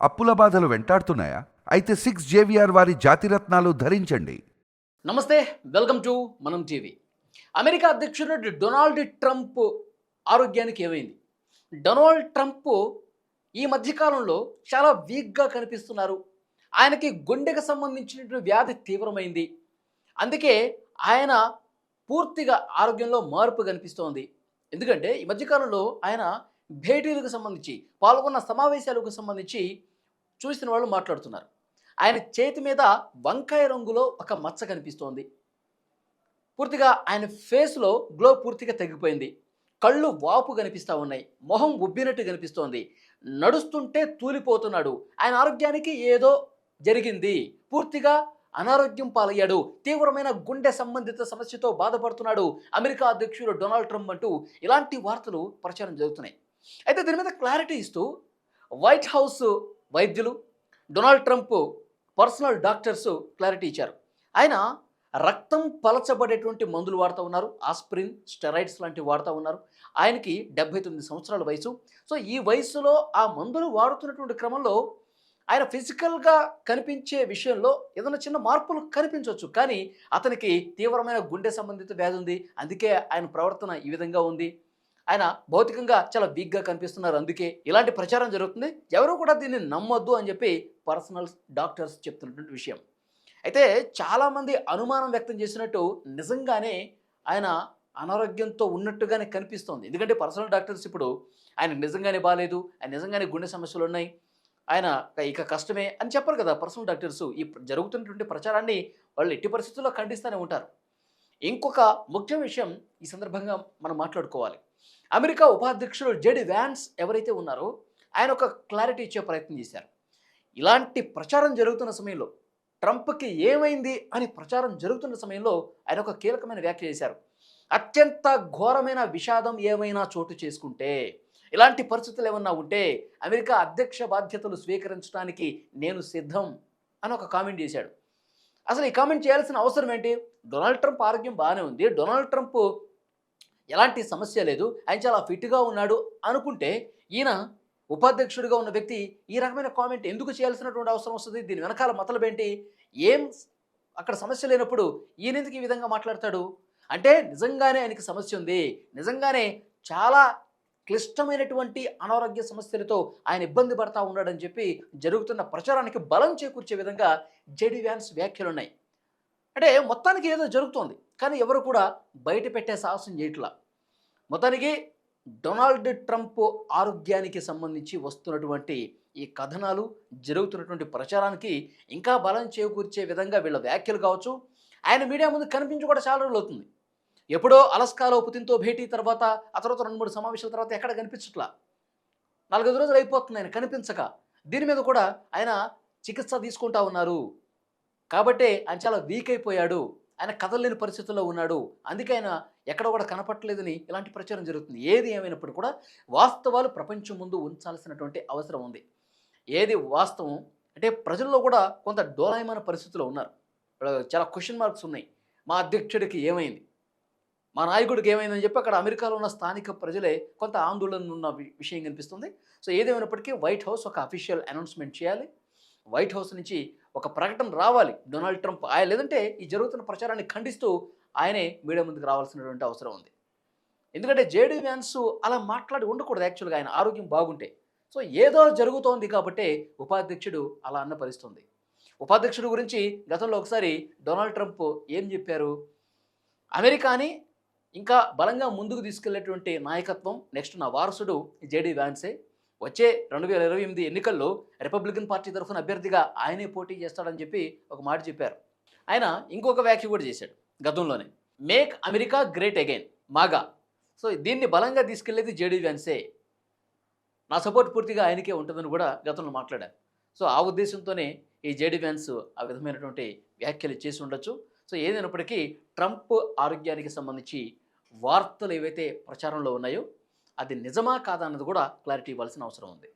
అప్పుల బాధలు వెంటాడుతున్నాయా? అయితే సిక్స్ జేవిఆర్ వారి జాతిరత్నాలు ధరించండి. Namaste welcome to Manam TV. America అధ్యక్షుడు డొనాల్డ్ ట్రంప్ ఆరోగ్యానికి ఏమైంది? డొనాల్డ్ ట్రంప్ ఈ మధ్యకాలంలో చాలా వీక్గా కనిపిస్తున్నారు. ఆయనకి గుండెకు సంబంధించినటువంటి వ్యాధి తీవ్రమైంది. అందుకే ఆయన పూర్తిగా ఆరోగ్యంలో మార్పు కనిపిస్తోంది. ఎందుకంటే ఈ మధ్యకాలంలో ఆయన భేటీలకు సంబంధించి పాల్గొన్న సమావేశాలకు సంబంధించి చూసిన వాళ్ళు మాట్లాడుతున్నారు. ఆయన చేతి మీద వంకాయ రంగులో ఒక మచ్చ కనిపిస్తోంది. పూర్తిగా ఆయన ఫేస్లో గ్లో పూర్తిగా తగ్గిపోయింది కళ్ళు వాపు కనిపిస్తూ ఉన్నాయి. మొహం ఉబ్బినట్టు కనిపిస్తోంది. నడుస్తుంటే తూలిపోతున్నాడు. ఆయన ఆరోగ్యానికి ఏదో జరిగింది. పూర్తిగా అనారోగ్యం పాలయ్యాడు. తీవ్రమైన గుండె సంబంధిత సమస్యతో బాధపడుతున్నాడు. అమెరికా అధ్యక్షుడు డొనాల్డ్ ట్రంప్ అంటూ ఇలాంటి వార్తలు ప్రచారం జరుగుతున్నాయి. అయితే దీని మీద క్లారిటీ ఇస్తూ వైట్ హౌస్ వైద్యులు Donald Trump personal doctors clarity ఇచ్చారు. ఆయన రక్తం పలచబడేటువంటి మందులు వాడుతూ ఉన్నారు ఆస్ప్రిన్ స్టెరాయిడ్స్ లాంటివి వాడుతూ ఉన్నారు. ఆయనకి డెబ్బై తొమ్మిది సంవత్సరాల వయసు. సో ఈ వయసులో ఆ మందులు వాడుతున్నటువంటి క్రమంలో ఆయన ఫిజికల్గా కనిపించే విషయంలో ఏదైనా చిన్న మార్పులు కనిపించవచ్చు. కానీ అతనికి తీవ్రమైన గుండె సంబంధిత వ్యాధి ఉంది. అందుకే ఆయన ప్రవర్తన ఈ విధంగా ఉంది. ఆయన భౌతికంగా చాలా వీక్గా కనిపిస్తున్నారు. అందుకే ఇలాంటి ప్రచారం జరుగుతుంది. ఎవరు కూడా దీన్ని నమ్మొద్దు అని చెప్పి పర్సనల్ డాక్టర్స్ చెప్తున్నటువంటి విషయం. అయితే చాలామంది అనుమానం వ్యక్తం చేసినట్టు నిజంగానే ఆయన అనారోగ్యంతో ఉన్నట్టుగానే కనిపిస్తోంది. ఎందుకంటే పర్సనల్ డాక్టర్స్ ఇప్పుడు ఆయన నిజంగానే బాగాలేదు ఆయన నిజంగానే గుండె సమస్యలు ఉన్నాయి ఆయన ఇక కష్టమే అని చెప్పరు కదా పర్సనల్ డాక్టర్స్. ఈ జరుగుతున్నటువంటి ప్రచారాన్ని వాళ్ళు ఎట్టి పరిస్థితుల్లో ఖండిస్తూనే ఉంటారు. ఇంకొక ముఖ్య విషయం ఈ సందర్భంగా మనం మాట్లాడుకోవాలి. అమెరికా ఉపాధ్యక్షుడు జెడి వ్యాన్స్ ఎవరైతే ఉన్నారో ఆయన ఒక క్లారిటీ ఇచ్చే ప్రయత్నం చేశారు. ఇలాంటి ప్రచారం జరుగుతున్న సమయంలో ట్రంప్కి ఏమైంది అని ప్రచారం జరుగుతున్న సమయంలో ఆయన ఒక కీలకమైన వ్యాఖ్య చేశారు. అత్యంత ఘోరమైన విషాదం ఏమైనా చోటు చేసుకుంటే ఇలాంటి పరిస్థితులు ఏమన్నా ఉంటే అమెరికా అధ్యక్ష బాధ్యతలు స్వీకరించడానికి నేను సిద్ధం అని ఒక కామెంట్ చేశాడు. అసలు ఈ కామెంట్ చేయాల్సిన అవసరం ఏంటి? డొనాల్డ్ ట్రంప్ ఆరోగ్యం బాగానే ఉంది. డొనాల్డ్ ట్రంప్ ఎలాంటి సమస్య లేదు ఆయన చాలా ఫిట్గా ఉన్నాడు అనుకుంటే ఈయన ఉపాధ్యక్షుడిగా ఉన్న వ్యక్తి ఈ రకమైన కామెంట్ ఎందుకు చేయాల్సినటువంటి అవసరం వస్తుంది? దీని వెనకాల మతలబేంటి ఏం అక్కడ సమస్య లేనప్పుడు ఈయన ఎందుకు ఈ విధంగా మాట్లాడతాడు? అంటే నిజంగానే ఆయనకి సమస్య ఉంది. నిజంగానే చాలా క్లిష్టమైనటువంటి అనారోగ్య సమస్యలతో ఆయన ఇబ్బంది పడతా ఉన్నాడని చెప్పి జరుగుతున్న ప్రచారానికి బలం చేకూర్చే విధంగా జెడి వ్యాన్స్ వ్యాఖ్యలు ఉన్నాయి అంటే మొత్తానికి ఏదో జరుగుతోంది. కానీ ఎవరు కూడా బయట పెట్టే సాహసం చేయట్లా. మొత్తానికి డొనాల్డ్ ట్రంప్ ఆరోగ్యానికి సంబంధించి వస్తున్నటువంటి ఈ కథనాలు జరుగుతున్నటువంటి ప్రచారానికి ఇంకా బలం చేకూర్చే విధంగా వీళ్ళ వ్యాఖ్యలు కావచ్చు. ఆయన మీడియా ముందు కనిపించి కూడా చాలా రోజులు అవుతుంది. ఎప్పుడో అలస్కాలో పుతిన్తో భేటీ తర్వాత ఆ తర్వాత రెండు మూడు సమావేశాల తర్వాత ఎక్కడ కనిపించట్లా? నాలుగైదు రోజులు అయిపోతుంది ఆయన కనిపించక. దీని మీద కూడా ఆయన చికిత్స తీసుకుంటా ఉన్నారు. కాబట్టే ఆయన చాలా వీక్ అయిపోయాడు. ఆయన కదలలేని పరిస్థితుల్లో ఉన్నాడు. అందుకే ఆయన ఎక్కడ కూడా కనపట్టలేదని ఇలాంటి ప్రచారం జరుగుతుంది. ఏది ఏమైనప్పుడు కూడా వాస్తవాలు ప్రపంచం ముందు ఉంచాల్సినటువంటి అవసరం ఉంది. ఏది వాస్తవం అంటే ప్రజల్లో కూడా కొంత డోలాయమైన పరిస్థితుల్లో ఉన్నారు. చాలా క్వశ్చన్ మార్క్స్ ఉన్నాయి. మా అధ్యక్షుడికి ఏమైంది? మా నాయకుడికి ఏమైందని చెప్పి అక్కడ అమెరికాలో ఉన్న స్థానిక ప్రజలే కొంత ఆందోళన ఉన్న విషయం కనిపిస్తుంది. సో ఏదేమైనప్పటికీ వైట్ హౌస్ ఒక అఫీషియల్ అనౌన్స్మెంట్ చేయాలి. వైట్ హౌస్ నుంచి ఒక ప్రకటన రావాలి. డొనాల్డ్ ట్రంప్ ఆయన లేదంటే ఈ జరుగుతున్న ప్రచారాన్ని ఖండిస్తూ ఆయనే మీడియా ముందుకు రావాల్సినటువంటి అవసరం ఉంది. ఎందుకంటే జేడీ వ్యాన్స్ అలా మాట్లాడి ఉండకూడదు యాక్చువల్గా ఆయన ఆరోగ్యం బాగుంటే. సో ఏదో జరుగుతోంది కాబట్టి ఉపాధ్యక్షుడు అలా అన్న పరిస్తుంది ఉపాధ్యక్షుడు గురించి గతంలో ఒకసారి డొనాల్డ్ ట్రంప్ ఏం చెప్పారు? అమెరికాని ఇంకా బలంగా ముందుకు తీసుకెళ్ళేటువంటి నాయకత్వం నెక్స్ట్ నా వారసుడు జేడీ వ్యాన్సే. వచ్చే రెండు వేల ఇరవై ఎనిమిది ఎన్నికల్లో రిపబ్లికన్ పార్టీ తరఫున అభ్యర్థిగా ఆయనే పోటీ చేస్తాడని చెప్పి ఒక మాట చెప్పారు. ఆయన ఇంకొక వ్యాఖ్య కూడా చేశాడు గతంలోనే. Make America great again MAGA. So దీన్ని బలంగా తీసుకెళ్ళేది జేడీ వ్యాన్సే. నా సపోర్ట్ పూర్తిగా ఆయనకే ఉంటుందని కూడా గతంలో మాట్లాడారు. సో ఆ ఉద్దేశంతోనే ఈ జేడీ వ్యాన్స్ ఆ విధమైనటువంటి వ్యాఖ్యలు చేసి ఉండొచ్చు. సో ఏదైనప్పటికీ ట్రంప్ ఆరోగ్యానికి సంబంధించి వార్తలు ఏవైతే ప్రచారంలో ఉన్నాయో అది నిజమా కాదా అన్నది కూడా క్లారిటీ ఇవ్వాల్సిన అవసరం ఉంది.